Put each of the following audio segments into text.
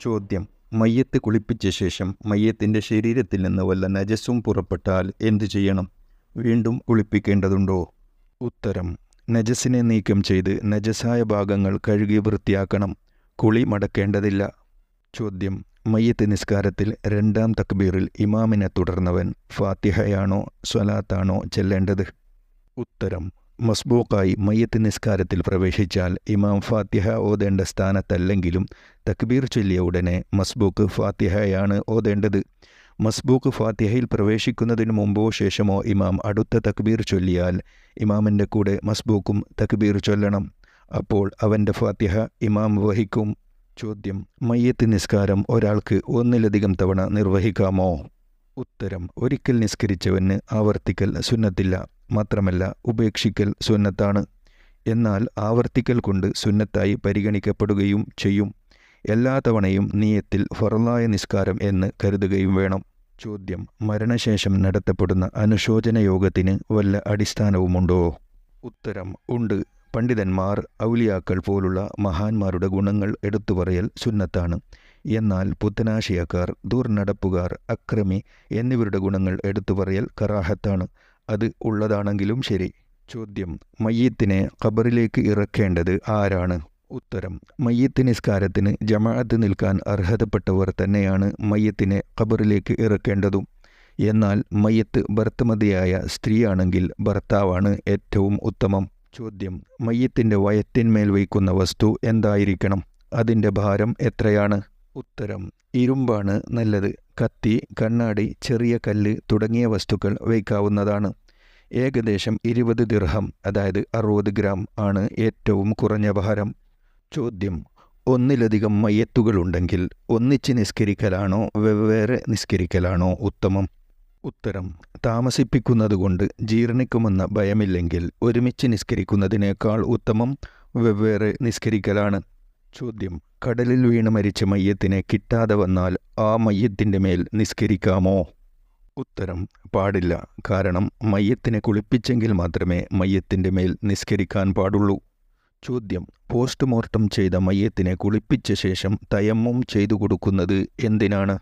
ചോദ്യം. മയ്യത്ത് കുളിപ്പിച്ച ശേഷം മയ്യത്തിന്റെ ശരീരത്തിൽ നിന്ന് വല്ല നജസ്സും പുറപ്പെട്ടാൽ എന്തു ചെയ്യണം? വീണ്ടും കുളിപ്പിക്കേണ്ടതുണ്ടോ? ഉത്തരം. നജസ്സിനെ നീക്കം ചെയ്ത് നജസായ ഭാഗങ്ങൾ കഴുകി വൃത്തിയാക്കണം. കുളി മടക്കേണ്ടതില്ല. ചോദ്യം. മയ്യത്ത് നിസ്കാരത്തിൽ രണ്ടാം തക്ബീറിൽ ഇമാമിനെ തുടർന്നവൻ ഫാത്തിഹയാണോ സ്വലാത്താണോ ചെല്ലേണ്ടത്? ഉത്തരം. മസ്ബൂക്കായി മയ്യത്ത് നിസ്കാരത്തിൽ പ്രവേശിച്ചാൽ ഇമാം ഫാത്തിഹ ഓതേണ്ട സ്ഥാനത്തല്ലെങ്കിലും തക്ബീർ ചൊല്ലിയ ഉടനെ മസ്ബൂക്ക് ഫാത്തിഹയാണ് ഓതേണ്ടത്. മസ്ബൂക്ക് ഫാത്തിഹയിൽ പ്രവേശിക്കുന്നതിന് മുമ്പോ ശേഷമോ ഇമാം അടുത്ത തക്ബീർ ചൊല്ലിയാൽ ഇമാമിന്റെ കൂടെ മസ്ബൂക്കും തക്ബീർ ചൊല്ലണം. അപ്പോൾ അവന്റെ ഫാത്തിഹ ഇമാം വഹിക്കും. ചോദ്യം മയ്യത്ത് നിസ്കാരം ഒരാൾക്ക് ഒന്നിലധികം തവണ നിർവഹിക്കാമോ? ഉത്തരം ഒരിക്കൽ നിസ്കരിച്ചവന് ആവർത്തിക്കൽ സുന്നത്തില്ല. മാത്രമല്ല ഉപേക്ഷിക്കൽ സുന്നത്താണ്. എന്നാൽ ആവർത്തിക്കൽ കൊണ്ട് സുന്നത്തായി പരിഗണിക്കപ്പെടുകയും ചെയ്യും. എല്ലാ തവണയും നീയത്തിൽ ഫറലായ നിസ്കാരം എന്ന് കരുതുകയും വേണം. ചോദ്യം. മരണശേഷം നടത്തപ്പെടുന്ന അനുശോചന യോഗത്തിന് വല്ല അടിസ്ഥാനവുമുണ്ടോ? ഉത്തരം. ഉണ്ട്. പണ്ഡിതന്മാർ ഔലിയാക്കൾ പോലുള്ള മഹാന്മാരുടെ ഗുണങ്ങൾ എടുത്തു പറയൽ സുന്നത്താണ്. എന്നാൽ പുത്തനാശയക്കാർ ദുർനടപ്പുകാർ അക്രമി എന്നിവരുടെ ഗുണങ്ങൾ എടുത്തു പറയൽ കറാഹത്താണ്. അത് ഉള്ളതാണെങ്കിലും ശരി. ചോദ്യം. മയ്യത്തിനെ ഖബറിലേക്ക് ഇറക്കേണ്ടത് ആരാണ്? ഉത്തരം. മയ്യത്ത് നിസ്കാരത്തിന് ജമാഅത്ത് നിൽക്കാൻ അർഹതപ്പെട്ടവർ തന്നെയാണ് മയ്യത്തിനെ ഖബറിലേക്ക് ഇറക്കേണ്ടതും. എന്നാൽ മയ്യത്ത് ഭർത്തമതിയായ സ്ത്രീയാണെങ്കിൽ ഭർത്താവാണ് ഏറ്റവും ഉത്തമം. ചോദ്യം. മയ്യത്തിന്റെ വയത്തിന്മേൽ വയ്ക്കുന്ന വസ്തു എന്തായിരിക്കണം? അതിന്റെ ഭാരം എത്രയാണ്? ഉത്തരം. ഇരുമ്പാണ് നല്ലത്. കത്തി കണ്ണാടി ചെറിയ കല്ല് തുടങ്ങിയ വസ്തുക്കൾ വയ്ക്കാവുന്നതാണ്. ഏകദേശം ഇരുപത് ദിർഹം അതായത് അറുപത് ഗ്രാം ആണ് ഏറ്റവും കുറഞ്ഞ ഭാരം. ചോദ്യം. ഒന്നിലധികം മയ്യത്തുകളുണ്ടെങ്കിൽ ഒന്നിച്ച് നിസ്കരിക്കലാണോ വെവ്വേറെ നിസ്കരിക്കലാണോ ഉത്തമം? ഉത്തരം. താമസിപ്പിക്കുന്നതുകൊണ്ട് ജീർണിക്കുമെന്ന ഭയമില്ലെങ്കിൽ ഒരുമിച്ച് നിസ്കരിക്കുന്നതിനേക്കാൾ ഉത്തമം വെവ്വേറെ നിസ്കരിക്കലാണ്. ചോദ്യം. കടലിൽ വീണ് മരിച്ച മയ്യത്തിനെ കിട്ടാതെ വന്നാൽ ആ മയ്യത്തിന്റെ മേൽ നിസ്കരിക്കാമോ? ഉത്തരം പാടില്ല. കാരണം മയ്യത്തിനെ കുളിപ്പിച്ചെങ്കിൽ മാത്രമേ മയ്യത്തിന്റെ മേൽ നിസ്കരിക്കാൻ പാടുള്ളൂ. ചോദ്യം. പോസ്റ്റ്മോർട്ടം ചെയ്ത മയ്യത്തിനെ കുളിപ്പിച്ച ശേഷം തയമ്മും ചെയ്തു കൊടുക്കുന്നത് എന്തിനാണ്?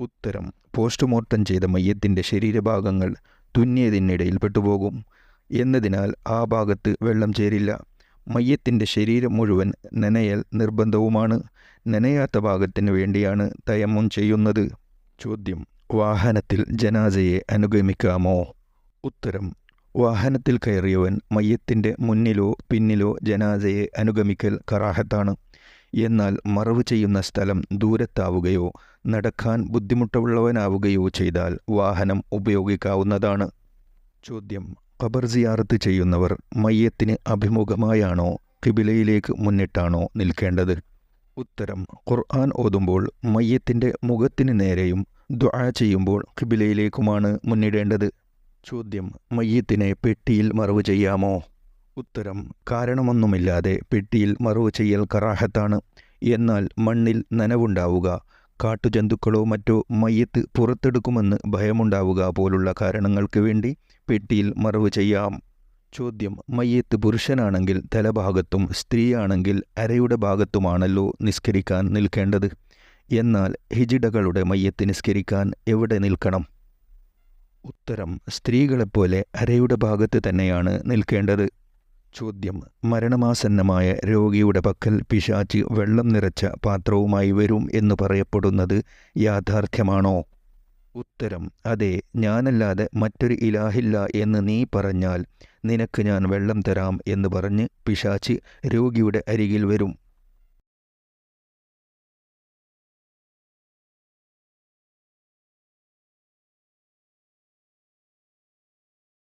ഉത്തരം. പോസ്റ്റ്മോർട്ടം ചെയ്ത മയ്യത്തിന്റെ ശരീരഭാഗങ്ങൾ തുന്നിയതിനിടയിൽ പെട്ടുപോകും. എന്നതിനാൽ ആ ഭാഗത്ത് വെള്ളം ചേരില്ല. മയ്യത്തിന്റെ ശരീരം മുഴുവൻ നനയൽ നിർബന്ധവുമാണ്. നനയാത്ത ഭാഗത്തിന് വേണ്ടിയാണ് തയമം ചെയ്യുന്നത്. ചോദ്യം വാഹനത്തിൽ ജനാസയെ അനുഗമിക്കാമോ? ഉത്തരം വാഹനത്തിൽ കയറിയവൻ മയ്യത്തിന്റെ മുന്നിലോ പിന്നിലോ ജനാസയെ അനുഗമിക്കൽ കറാഹത്താണ്. എന്നാൽ മറവ് ചെയ്യുന്ന സ്ഥലം ദൂരത്താവുകയോ നടക്കാൻ ബുദ്ധിമുട്ടുള്ളവനാവുകയോ ചെയ്താൽ വാഹനം ഉപയോഗിക്കാവുന്നതാണ്. ചോദ്യം ഖബർ സിയാറത്ത് ചെയ്യുന്നവർ മയ്യത്തിന് അഭിമുഖമായാണോ കിബിലയിലേക്ക് മുന്നിട്ടാണോ നിൽക്കേണ്ടത്? ഉത്തരം ഖുർആൻ ഓതുമ്പോൾ മയ്യത്തിന്റെ മുഖത്തിന് നേരെയും ദുആ ചെയ്യുമ്പോൾ കിബിലയിലേക്കുമാണ് മുന്നിടേണ്ടത്. ചോദ്യം മയ്യത്തിനെ പെട്ടിയിൽ മറവ് ചെയ്യാമോ? ഉത്തരം കാരണമൊന്നുമില്ലാതെ പെട്ടിയിൽ മറവ് ചെയ്യൽ കറാഹത്താണ്. എന്നാൽ മണ്ണിൽ നനവുണ്ടാവുക കാട്ടുജന്തുക്കളോ മറ്റോ മയ്യത്ത് പുറത്തെടുക്കുമെന്ന് ഭയമുണ്ടാവുക പോലുള്ള കാരണങ്ങൾക്ക് വേണ്ടി പെട്ടിയിൽ മറവ് ചെയ്യാം. ചോദ്യം മയ്യത്ത് പുരുഷനാണെങ്കിൽ തലഭാഗത്തും സ്ത്രീയാണെങ്കിൽ അരയുടെ ഭാഗത്തുമാണല്ലോ നിസ്കരിക്കാൻ നിൽക്കേണ്ടത്? എന്നാൽ ഹിജിഡകളുടെ മയ്യത്ത് നിസ്കരിക്കാൻ എവിടെ നിൽക്കണം? ഉത്തരം സ്ത്രീകളെപ്പോലെ അരയുടെ ഭാഗത്ത് തന്നെയാണ് നിൽക്കേണ്ടത്. ചോദ്യം മരണമാസന്നമായ രോഗിയുടെ പക്കൽ പിശാച്ച് വെള്ളം നിറച്ച പാത്രവുമായി വരും എന്ന് പറയപ്പെടുന്നത് യാഥാർത്ഥ്യമാണോ? ഉത്തരം അതെ ഞാനല്ലാതെ മറ്റൊരു ഇലാഹില്ല എന്ന് നീ പറഞ്ഞാൽ നിനക്ക് ഞാൻ വെള്ളം തരാം എന്ന് പറഞ്ഞ് പിശാച്ച് രോഗിയുടെ അരികിൽ വരും.